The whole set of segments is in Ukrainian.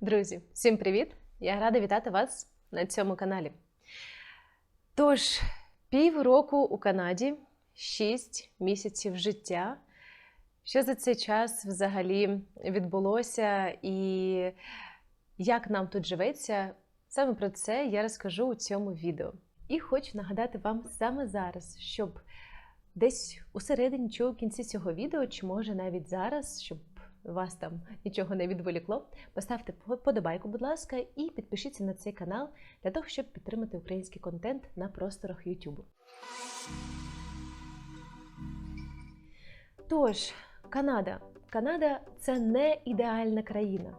Друзі, всім привіт! Я рада вітати вас на цьому каналі. Тож, півроку у Канаді, 6 місяців життя. Що за цей час взагалі відбулося і як нам тут живеться? Саме про це я розкажу у цьому відео. І хочу нагадати вам саме зараз, щоб десь у середині чи у кінці цього відео, чи може навіть зараз, щоб вас там нічого не відволікло, поставте подобайку, будь ласка, і підпишіться на цей канал для того, щоб підтримати український контент на просторах YouTube. Тож, Канада. Канада це не ідеальна країна.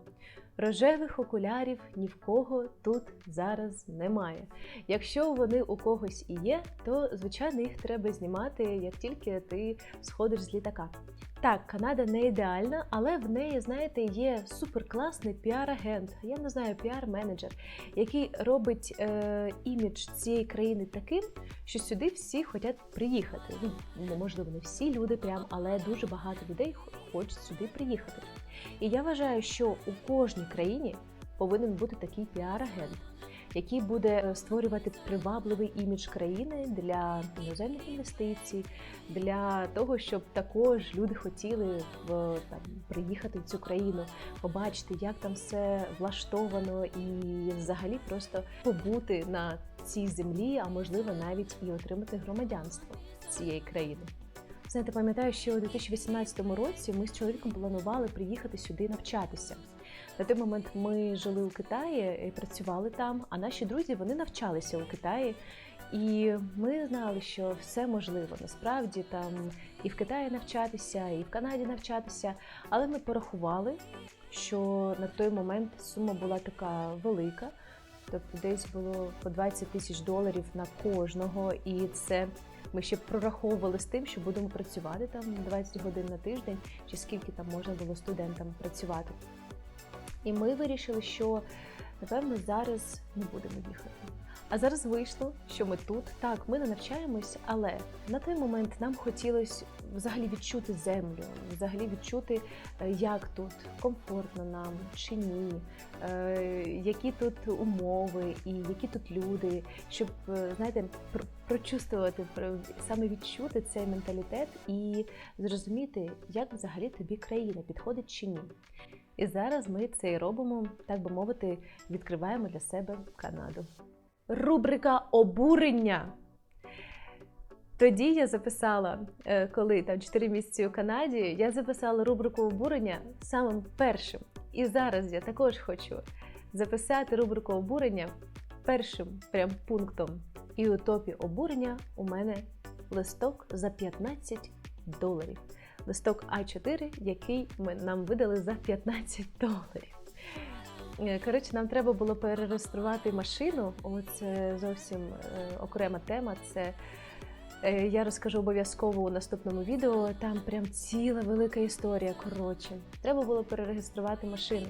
Рожевих окулярів ні в кого тут зараз немає. Якщо вони у когось і є, то звичайно їх треба знімати, як тільки ти сходиш з літака. Так, Канада не ідеальна, але в неї, знаєте, є суперкласний піар-агент, я не знаю, піар-менеджер, який робить е, імідж цієї країни таким, що сюди всі хочуть приїхати. Ну, можливо, не всі люди, прям, але дуже багато людей хочуть сюди приїхати. І я вважаю, що у кожній країні повинен бути такий піар-агент, який буде е, створювати привабливий імідж країни для іноземних інвестицій, для того, щоб також люди хотіли в там приїхати в цю країну, побачити, як там все влаштовано, і взагалі просто побути на цій землі, а можливо навіть і отримати громадянство цієї країни. Знаєте, пам'ятаю, що у 2018 році ми з чоловіком планували приїхати сюди навчатися. На той момент ми жили у Китаї і працювали там, а наші друзі вони навчалися у Китаї. І ми знали, що все можливо насправді там і в Китаї навчатися, і в Канаді навчатися. Але ми порахували, що на той момент сума була така велика, тобто десь було по 20 тисяч доларів на кожного, і це ми ще прораховували з тим, що будемо працювати там 20 годин на тиждень, чи скільки там можна було студентам працювати. І ми вирішили, що напевно зараз не будемо їхати. А зараз вийшло, що ми тут. Так, ми не навчаємось, але на той момент нам хотілося взагалі відчути землю, взагалі відчути, е, як тут комфортно нам чи ні, е, які тут умови і які тут люди, щоб е, знаєте, прочувствувати, саме відчути цей менталітет і зрозуміти, як взагалі тобі країна підходить чи ні. І зараз ми це і робимо, так би мовити, відкриваємо для себе Канаду. Рубрика обурення. Тоді я записала, е, коли там 4 місяці у Канаді, я записала рубрику обурення самим першим. І зараз я також хочу записати рубрику обурення першим прям пунктом. І у топі обурення у мене листок за 15 доларів листок А4, який ми нам видали за 15 доларів. Е, коротше, нам треба було перереєструвати машину. Оце зовсім е, окрема тема. Це е, я розкажу обов'язково у наступному відео. Там прям ціла велика історія. Коротше, треба було перереєструвати машину.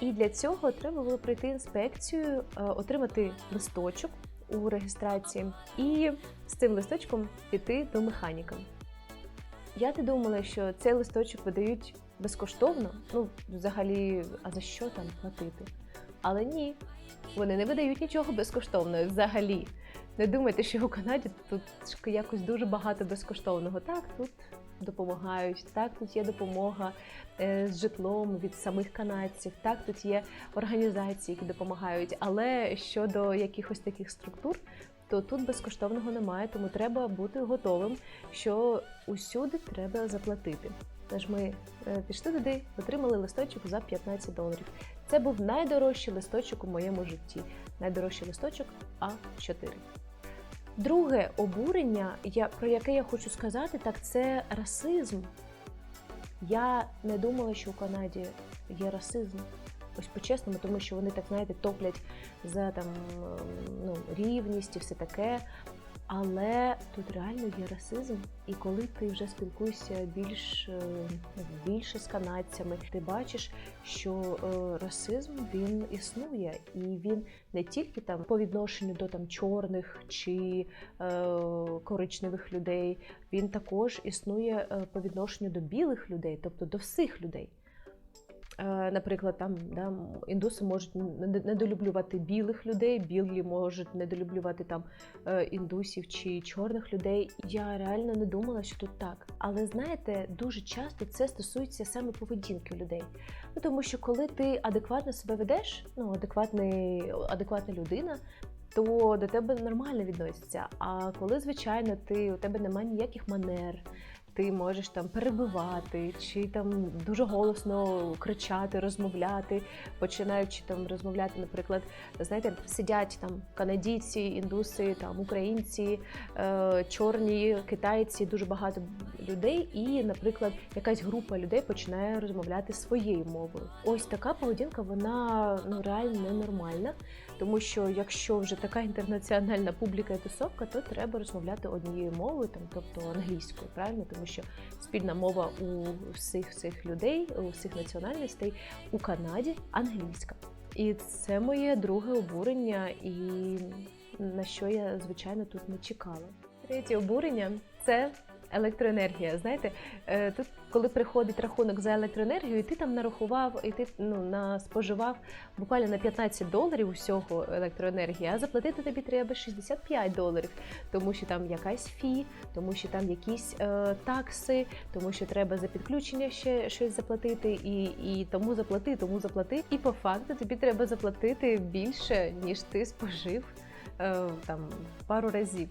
І для цього треба було пройти інспекцію, отримати листочок у реєстрації і з цим листочком піти до механіка. Я не думала, що цей листочок видають безкоштовно. Ну, взагалі, а за що там платити? Але ні, вони не видають нічого безкоштовного взагалі. Не думайте, що у Канаді тут якось дуже багато безкоштовного. Так, тут допомагають, так, тут є допомога е, з житлом від самих канадців, так, тут є організації, які допомагають. Але щодо якихось таких структур, то тут безкоштовного немає, тому треба бути готовим, що усюди треба заплатити. Тож ми е, пішли туди, отримали листочок за 15 доларів. Це був найдорожчий листочок у моєму житті. Найдорожчий листочок А4. Друге обурення, про яке я хочу сказати, так це расизм. Я не думала, що у Канаді є расизм. Ось по-чесному, тому що вони так знаєте топлять за там ну, рівність і все таке. Але тут реально є расизм, і коли ти вже спілкуєшся більш е, більше з канадцями, ти бачиш, що е, расизм він існує, і він не тільки там по відношенню до там чорних чи е, коричневих людей, він також існує е, по відношенню до білих людей, тобто до всіх людей. Е, Наприклад, там да, індуси можуть недолюблювати білих людей, білі можуть недолюблювати там е, індусів чи чорних людей. Я реально не думала, що тут так. Але знаєте, дуже часто це стосується саме поведінки людей. Ну тому що коли ти адекватно себе ведеш, ну адекватний, адекватна людина. То до тебе нормально відносяться. А коли, звичайно, ти у тебе немає ніяких манер, ти можеш там перебивати, чи там дуже голосно кричати, розмовляти, починаючи там розмовляти, наприклад, знаєте, сидять там канадійці, індуси, там українці, е, чорні, китайці, дуже багато людей, і, наприклад, якась група людей починає розмовляти своєю мовою. Ось така поведінка, вона ну реально ненормальна. Тому що якщо вже така інтернаціональна публіка і тусовка, то треба розмовляти однією мовою, там, тобто англійською, правильно? Тому що спільна мова у всіх цих людей, у всіх національностей у Канаді англійська. І це моє друге обурення, і на що я звичайно тут не чекала. Третє обурення це електроенергія. Знаєте, е, тут, коли приходить рахунок за електроенергію, і ти там нарахував, і ти ну, на споживав буквально на 15 доларів усього електроенергії, а заплатити тобі треба 65 доларів, тому що там якась фі, тому що там якісь е, такси, тому що треба за підключення ще щось заплатити, і, і тому заплати, тому заплати. І по факту тобі треба заплатити більше, ніж ти спожив е, там пару разів.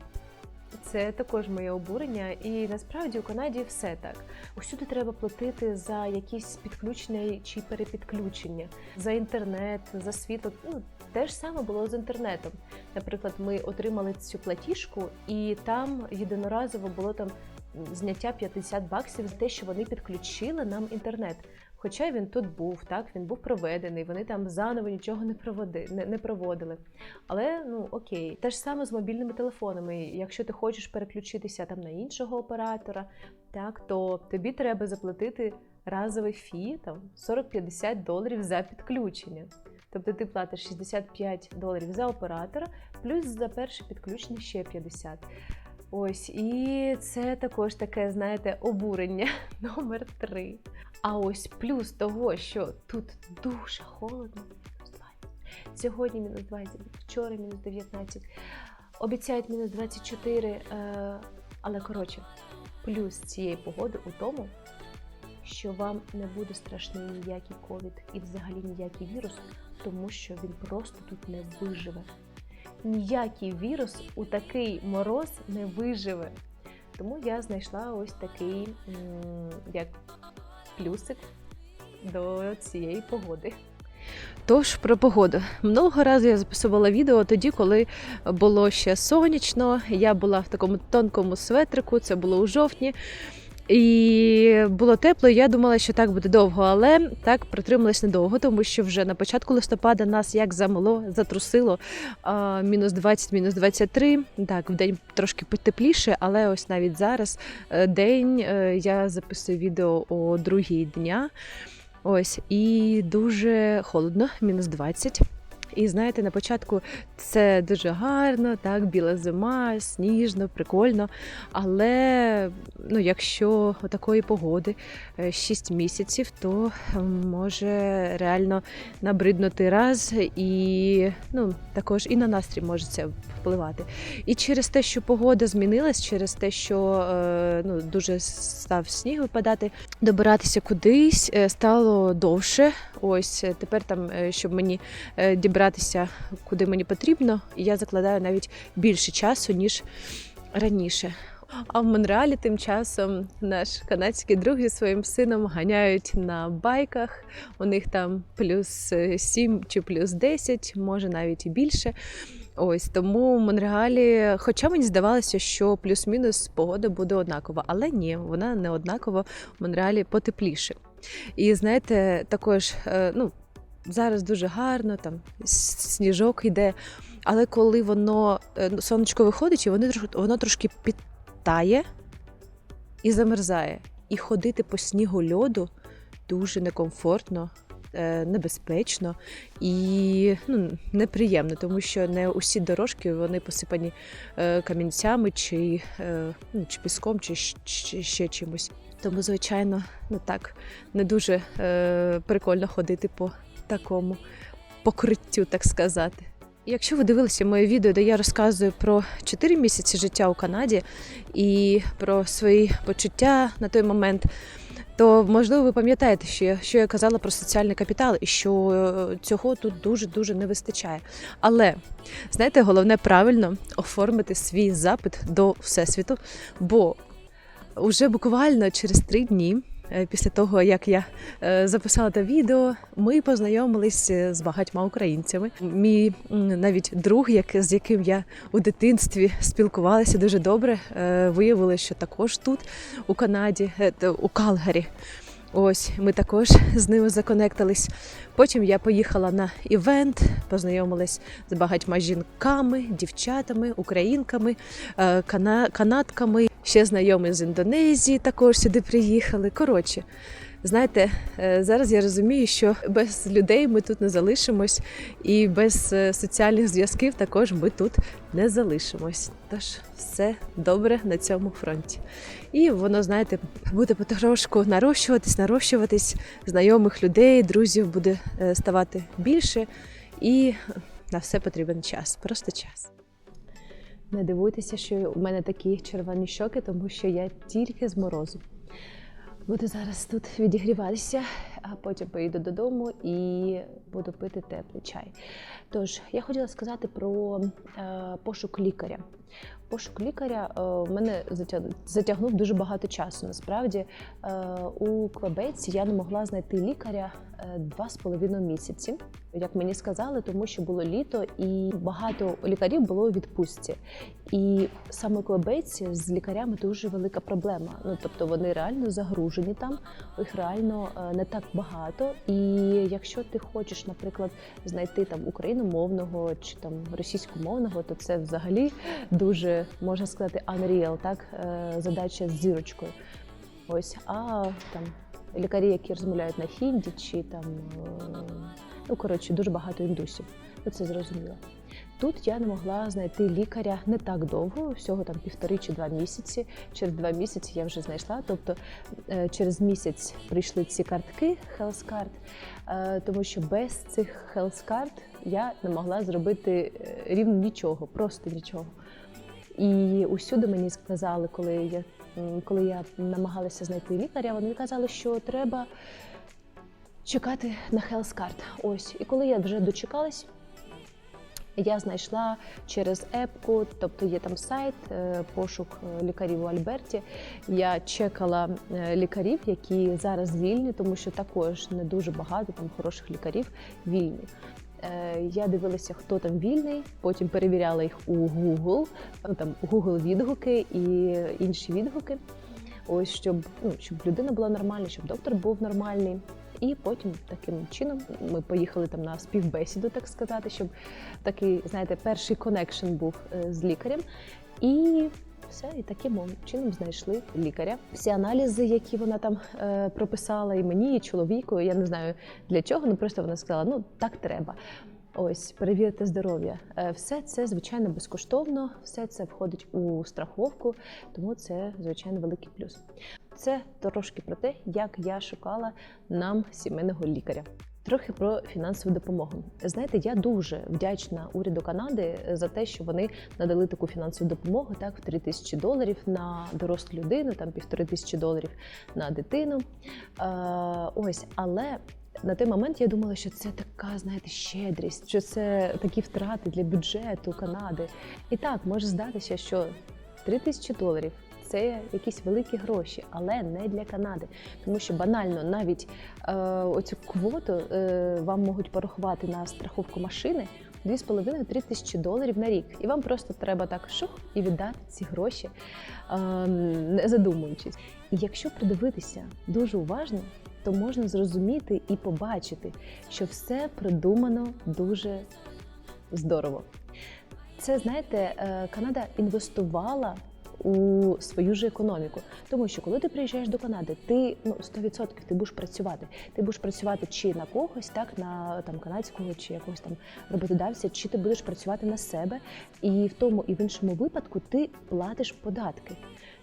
Це також моє обурення, і насправді у Канаді все так. Усюди треба платити за якісь підключення чи перепідключення, за інтернет, за світло. Ну те ж саме було з інтернетом. Наприклад, ми отримали цю платіжку, і там єдиноразово було там зняття 50 баксів за те, що вони підключили нам інтернет. Хоча він тут був, так він був проведений, вони там заново нічого не проводи, не, проводили. Але ну окей, те ж саме з мобільними телефонами. Якщо ти хочеш переключитися там на іншого оператора, так то тобі треба заплатити разовий фі там 40-50 доларів за підключення. Тобто ти платиш 65 доларів за оператора, плюс за перше підключення ще 50. Ось, і це також таке, знаєте, обурення номер три. А ось плюс того, що тут дуже холодно, мінус 20. Сьогодні мінус 20, вчора мінус 19, обіцяють мінус 24. Е, але коротше, плюс цієї погоди у тому, що вам не буде страшний ніякий ковід і взагалі ніякий вірус, тому що він просто тут не виживе. Ніякий вірус у такий мороз не виживе. Тому я знайшла ось такий як плюсик до цієї погоди. Тож про погоду. Много разів я записувала відео тоді, коли було ще сонячно. Я була в такому тонкому светрику, це було у жовтні. І було тепло, і я думала, що так буде довго, але так протрималась недовго, тому що вже на початку листопада нас як замело, затрусило мінус 20, мінус 23. Так, в день трошки потепліше, але ось навіть зараз е, день е, я записую відео о другій дня. Ось, і дуже холодно, мінус 20. І знаєте, на початку це дуже гарно, так, біла зима, сніжно, прикольно. Але ну, якщо такої погоди 6 місяців, то може реально набриднути раз, і ну, також і на настрій може це впливати. І через те, що погода змінилась, через те, що е, ну, дуже став сніг випадати, добиратися кудись е, стало довше. Ось е, тепер там, е, щоб мені е, дібратися куди мені потрібно, і я закладаю навіть більше часу, ніж раніше. А в Монреалі тим часом наш канадський друг зі своїм сином ганяють на байках. У них там плюс 7 чи плюс 10, може навіть і більше. Ось тому в Монреалі, хоча мені здавалося, що плюс-мінус погода буде однакова, але ні, вона не однакова в Монреалі потепліше. І знаєте, також е, ну, зараз дуже гарно, там сніжок йде. Але коли воно е, сонечко виходить, і воно, воно трошки підтає і замерзає. І ходити по снігу льоду дуже некомфортно, е, небезпечно і ну, неприємно, тому що не усі дорожки вони посипані е, камінцями чи, ну, чи піском, чи, чи ще чимось. Тому, звичайно, ну так не дуже прикольно ходити по такому покриттю, так сказати. Якщо ви дивилися моє відео, де я розказую про 4 місяці життя у Канаді і про свої почуття на той момент, то можливо ви пам'ятаєте, що я, що я казала про соціальний капітал і що е, цього тут дуже дуже не вистачає. Але знаєте, головне правильно оформити свій запит до всесвіту, бо уже буквально через три дні. Е, Після того, як я е, записала те відео, ми познайомились з багатьма українцями. Мій навіть друг, як, з яким я у дитинстві спілкувалася дуже добре, е, виявилося, що також тут, у Канаді, е, у Калгарі. Ось ми також з ними законектились. Потім я поїхала на івент, познайомилась з багатьма жінками, дівчатами, українками, е, кана- канадками. Ще знайомі з Індонезії також сюди приїхали. Коротше, знаєте, е, зараз я розумію, що без людей ми тут не залишимось, і без е, соціальних зв'язків також ми тут не залишимось. Тож все добре на цьому фронті. І воно, знаєте, буде потрошку нарощуватись, нарощуватись, знайомих людей, друзів буде е, ставати більше, і на все потрібен час, просто час. Не дивуйтеся, що у мене такі червоні щоки, тому що я тільки з морозу. Буду зараз тут відігріватися, а потім поїду додому і буду пити теплий чай. Тож, я хотіла сказати про е, пошук лікаря. Пошук лікаря е, в мене затягнув дуже багато часу. Насправді е, у Квебеці я не могла знайти лікаря два з половиною місяці, як мені сказали, тому що було літо і багато лікарів було у відпустці. І саме у Квебеці з лікарями дуже велика проблема. Ну тобто вони реально загружені там, їх реально не так багато. І якщо ти хочеш, наприклад, знайти там україномовного чи там російськомовного, то це взагалі дуже можна сказати unreal, так е, задача з зірочкою. Ось, а там лікарі, які розмовляють на хінді, чи там е, ну коротше, дуже багато індусів. Ну це зрозуміло. Тут я не могла знайти лікаря не так довго, всього там півтори чи два місяці. Через два місяці я вже знайшла. Тобто е, через місяць прийшли ці картки HealthCard, е, тому що без цих HealthCard я не могла зробити е, рівно нічого, просто нічого. І усюди мені сказали, коли я, коли я намагалася знайти лікаря, вони казали, що треба чекати на HealthCard. Ось. І коли я вже дочекалась, я знайшла через епку, тобто є там сайт, е, пошук е, лікарів у Альберті. Я чекала е, лікарів, які зараз вільні, тому що також не дуже багато там хороших лікарів вільні. Я дивилася, хто там вільний, потім перевіряла їх у Google, там Google відгуки і інші відгуки. Ось щоб ну щоб людина була нормальна, щоб доктор був нормальний. І потім таким чином ми поїхали там на співбесіду, так сказати, щоб такий, знаєте, перший коннекшн був е, з лікарем. І все, і таким чином знайшли лікаря. Всі аналізи, які вона там е, прописала, і мені, і чоловіку, я не знаю для чого, ну просто вона сказала: ну так треба. Ось перевірити здоров'я. Е, Все це звичайно безкоштовно, все це входить у страховку, тому це звичайно великий плюс. Це трошки про те, як я шукала нам сімейного лікаря. Трохи про фінансову допомогу. Знаєте, я дуже вдячна уряду Канади за те, що вони надали таку фінансову допомогу, так в 3 тисячі доларів на дорослу людину, там півтори тисячі доларів на дитину. Е, ось, але на той момент я думала, що це така, знаєте, щедрість, що це такі втрати для бюджету Канади. І так може здатися, що 3 тисячі доларів це якісь великі гроші, але не для Канади. Тому що банально навіть е, оцю квоту е, вам можуть порахувати на страховку машини 2,5-3 тисячі доларів на рік. І вам просто треба так шух і віддати ці гроші, е, не задумуючись. І якщо придивитися дуже уважно, то можна зрозуміти і побачити, що все придумано дуже здорово. Це знаєте, е, Канада інвестувала у свою ж економіку. Тому що коли ти приїжджаєш до Канади, ти ну 100% ти будеш працювати. Ти будеш працювати чи на когось, так на там канадського чи якогось там роботодавця, чи ти будеш працювати на себе, і в тому і в іншому випадку ти платиш податки.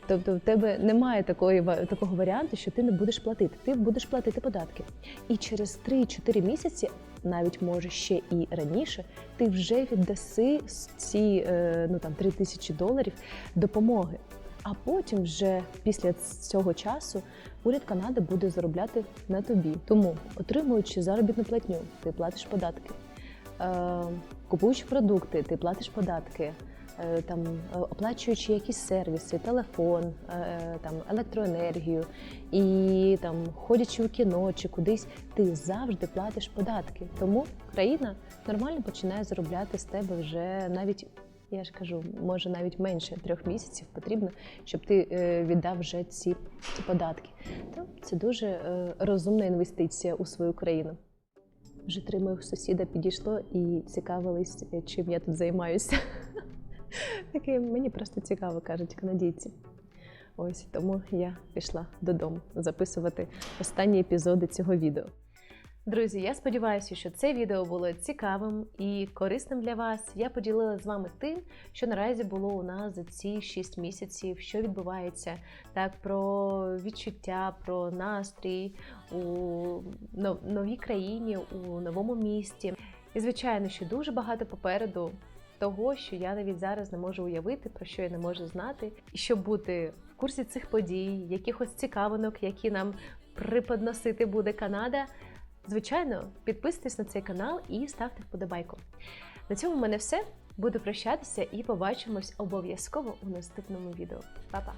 Тобто в тебе немає такої такого варіанту, що ти не будеш платити. Ти будеш платити податки. І через 3-4 місяці, навіть може ще і раніше, ти вже віддаси ці е, ну там 3 тисячі доларів допомоги. А потім, вже після цього часу, уряд Канади буде заробляти на тобі. Тому, отримуючи заробітну платню, ти платиш податки. Е, купуючи продукти, ти платиш податки. Е, Там е, оплачуючи якісь сервіси, телефон, е, там електроенергію, і там ходячи у кіно чи кудись, ти завжди платиш податки. Тому країна нормально починає заробляти з тебе вже навіть. Я ж кажу, може навіть менше трьох місяців потрібно, щоб ти віддав вже ці, податки. То це дуже розумна інвестиція у свою країну. Вже три моїх сусіда підійшло і цікавились, чим я тут займаюся. Таке мені просто цікаво, кажуть канадійці. Ось тому я пішла додому записувати останні епізоди цього відео. Друзі, я сподіваюся, що це відео було цікавим і корисним для вас. Я поділилася з вами тим, що наразі було у нас за ці 6 місяців, що відбувається, так про відчуття, про настрій у но- новій країні, у новому місті. І звичайно, що дуже багато попереду того, що я навіть зараз не можу уявити, про що я не можу знати, і щоб бути в курсі цих подій, якихось цікавинок, які нам преподносити буде Канада. Звичайно, підписуйтесь на цей канал і ставте вподобайку. На цьому в мене все. Буду прощатися і побачимось обов'язково у наступному відео. Па-па!